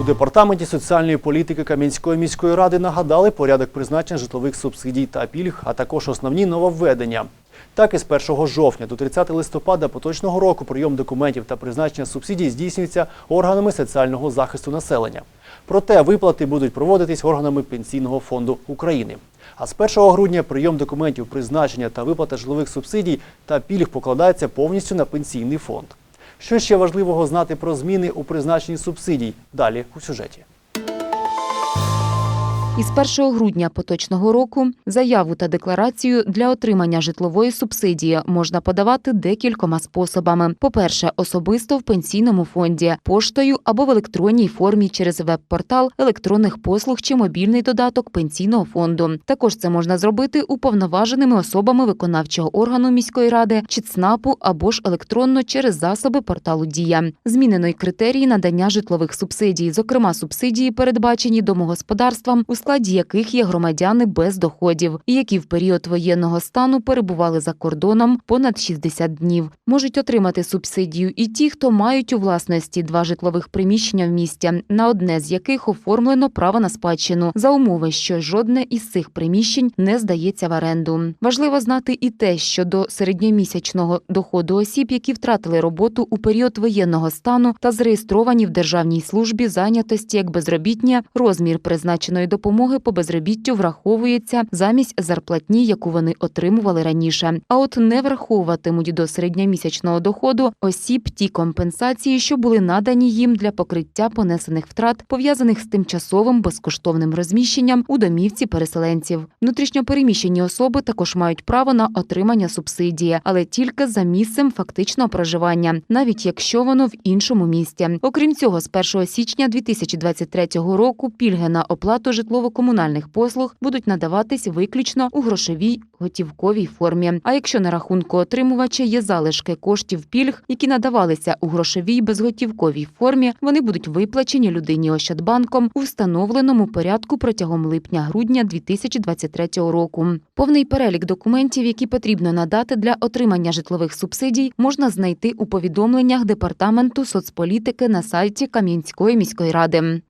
У департаменті соціальної політики Кам'янської міської ради нагадали порядок призначення житлових субсидій та пільг, а також основні нововведення. Так, із 1 жовтня до 30 листопада поточного року прийом документів та призначення субсидій здійснюється органами соціального захисту населення. Проте виплати будуть проводитись органами Пенсійного фонду України. А з 1 грудня прийом документів, призначення та виплата житлових субсидій та пільг покладається повністю на пенсійний фонд. Що ще важливого знати про зміни у призначенні субсидій? Далі у сюжеті. Із 1 грудня поточного року заяву та декларацію для отримання житлової субсидії можна подавати декількома способами. По-перше, особисто в пенсійному фонді, поштою або в електронній формі через веб-портал електронних послуг чи мобільний додаток пенсійного фонду. Також це можна зробити уповноваженими особами виконавчого органу міської ради чи ЦНАПу або ж електронно через засоби порталу Дія. Змінено й критерії надання житлових субсидій, зокрема субсидії, передбачені домогосподарствам, у складі яких є громадяни без доходів, і які в період воєнного стану перебували за кордоном понад 60 днів. Можуть отримати субсидію і ті, хто мають у власності два житлових приміщення в місті, на одне з яких оформлено право на спадщину за умови, що жодне із цих приміщень не здається в оренду. Важливо знати і те, що до середньомісячного доходу осіб, які втратили роботу у період воєнного стану та зареєстровані в державній службі зайнятості як безробітні, розмір призначеної допомоги по безробіттю враховується замість зарплатні, яку вони отримували раніше. А от не враховуватимуть до середньомісячного доходу осіб ті компенсації, що були надані їм для покриття понесених втрат, пов'язаних з тимчасовим безкоштовним розміщенням у домівці переселенців. Внутрішньопереміщені особи також мають право на отримання субсидії, але тільки за місцем фактичного проживання, навіть якщо воно в іншому місті. Окрім цього, з 1 січня 2023 року пільги на оплату житлово-комунальних послуг будуть надаватись виключно у грошовій готівковій формі. А якщо на рахунку отримувача є залишки коштів пільг, які надавалися у грошовій безготівковій формі, вони будуть виплачені людині Ощадбанком у встановленому порядку протягом липня-грудня 2023 року. Повний перелік документів, які потрібно надати для отримання житлових субсидій, можна знайти у повідомленнях департаменту соцполітики на сайті Кам'янської міської ради.